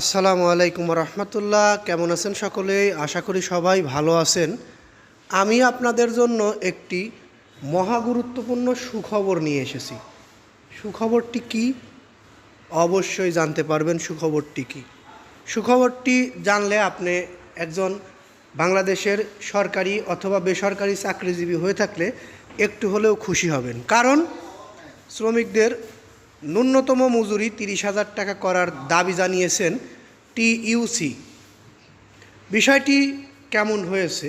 আসসালামু আলাইকুম রহমতুল্লাহ। কেমন আছেন সকলেই আশা করি সবাই ভালো আছেন। আমি আপনাদের জন্য একটি মহা গুরুত্বপূর্ণ সুখবর নিয়ে এসেছি। সুখবরটি কি? অবশ্যই জানতে পারবেন সুখবরটি কি। সুখবরটি জানলে আপনি একজন বাংলাদেশের সরকারি অথবা বেসরকারি চাকরিজীবী হয়ে থাকলে একটু হলেও খুশি হবেন। কারণ শ্রমিকদের ন্যূনতম মজুরি তিরিশ হাজার টাকা করার দাবি জানিয়েছেন টিইউসি। বিষয়টি কেমন হয়েছে?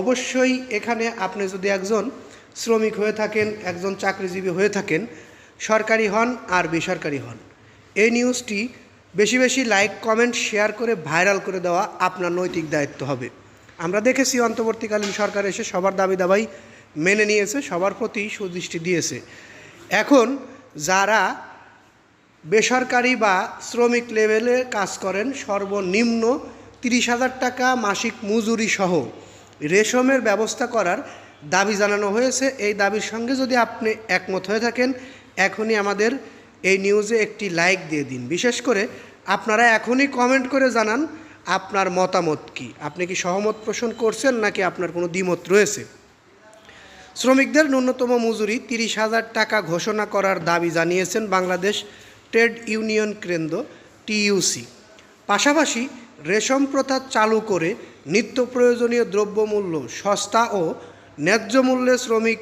অবশ্যই এখানে আপনি যদি একজন শ্রমিক হয়ে থাকেন, একজন চাকরিজীবী হয়ে থাকেন, সরকারি হন আর বেসরকারি হন, এই নিউজটি বেশি বেশি লাইক, কমেন্ট, শেয়ার করে ভাইরাল করে দেওয়া আপনার নৈতিক দায়িত্ব হবে। আমরা দেখেছি অন্তর্বর্তীকালীন সরকার এসে সবার দাবি দাবাই মেনে নিয়েছে, সবার প্রতি সুদৃষ্টি দিয়েছে। এখন যারা বেসরকারি বা শ্রমিক লেভেলে কাজ করেন, সর্বনিম্ন তিরিশ হাজার টাকা মাসিক মজুরি সহ রেশমের ব্যবস্থা করার দাবি জানানো হয়েছে। এই দাবির সঙ্গে যদি আপনি একমত হয়ে থাকেন, এখনই আমাদের এই নিউজে একটি লাইক দিয়ে দিন। বিশেষ করে আপনারা এখনই কমেন্ট করে জানান, আপনার মতামত কি? আপনি কি সহমত পোষণ করছেন নাকি আপনার কোনো দ্বিমত রয়েছে? শ্রমিকদের ন্যূনতম মজুরি তিরিশ হাজার টাকা ঘোষণা করার দাবি জানিয়েছেন বাংলাদেশ ট্রেড ইউনিয়ন কেন্দ্র, টিইউসি। পাশাপাশি রেশম প্রথা চালু করে নিত্য প্রয়োজনীয় দ্রব্যমূল্য সস্তা ও ন্যায্য মূল্যে শ্রমিক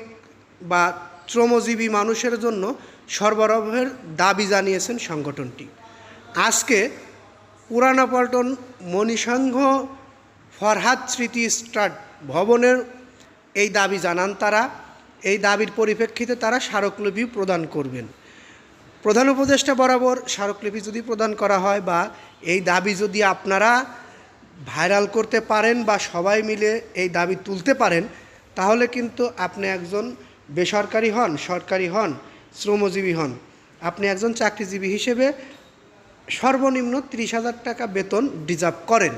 বা শ্রমজীবী মানুষের জন্য সরবরাহের দাবি জানিয়েছেন সংগঠনটি। আজকে পুরানাপল্টন মণিসংঘ ফরহাদ স্মৃতি স্টার্ট ভবনের এই দাবি জানান তারা। এই দাবির পরিপ্রেক্ষিতে তারা স্মারকলিপি প্রদান করবেন। প্রধান উপদেষ্টা বরাবর স্মারকলিপি যদি প্রদান করা হয় বা এই দাবি যদি আপনারা ভাইরাল করতে পারেন বা সবাই মিলে এই দাবি তুলতে পারেন, তাহলে কিন্তু আপনি একজন বেসরকারি হন, সরকারি হন, শ্রমজীবী হন। আপনি একজন চাকরিজীবী হিসেবে সর্বনিম্ন ত্রিশ হাজার টাকা বেতন ডিজার্ভ করেন।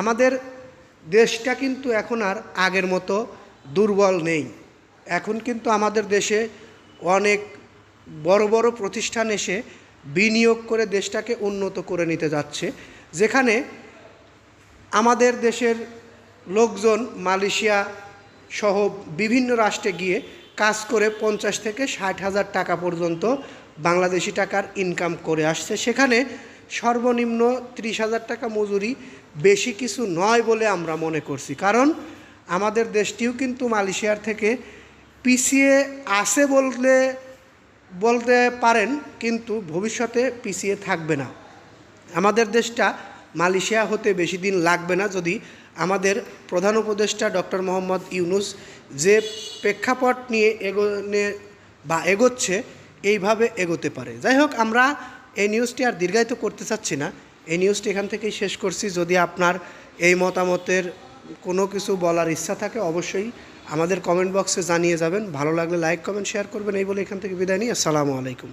আমাদের দেশটা কিন্তু এখন আর আগের মতো দুর্বল নেই। এখন কিন্তু আমাদের দেশে অনেক বড় বড় প্রতিষ্ঠান এসে বিনিয়োগ করে দেশটাকে উন্নত করে নিতে যাচ্ছে। যেখানে আমাদের দেশের লোকজন মালয়েশিয়া সহ বিভিন্ন রাষ্ট্রে গিয়ে কাজ করে পঞ্চাশ থেকে ষাট হাজার টাকা পর্যন্ত বাংলাদেশি টাকার ইনকাম করে আসছে। সেখানে সর্বনিম্ন ত্রিশ হাজার টাকা মজুরি বেশি কিছু নয় বলে আমরা মনে করছি। কারণ আমাদের দেশটিও কিন্তু মালয়েশিয়ার থেকে পিছিয়ে আছে বললে, বলতে পারেন, কিন্তু ভবিষ্যতে পিছিয়ে থাকবে না। আমাদের দেশটা মালয়েশিয়া হতে বেশি দিন লাগবে না যদি আমাদের প্রধান উপদেষ্টা ডক্টর মোহাম্মদ ইউনুস যে প্রেক্ষাপট নিয়ে এগোনে বা এগোচ্ছে, এইভাবে এগোতে পারে। যাই হোক, আমরা এই নিউজটি আর দীর্ঘায়িত করতে চাচ্ছি না। এই নিউজটি এখান থেকেই শেষ করছি। যদি আপনার এই মতামতের কোনো কিছু বলার ইচ্ছা থাকে, অবশ্যই আমাদের কমেন্ট বক্সে জানিয়ে যাবেন। ভালো লাগলে লাইক কমেন্ট শেয়ার করবেন। এই বলে এখান থেকে বিদায় নিই। আসসালামু আলাইকুম।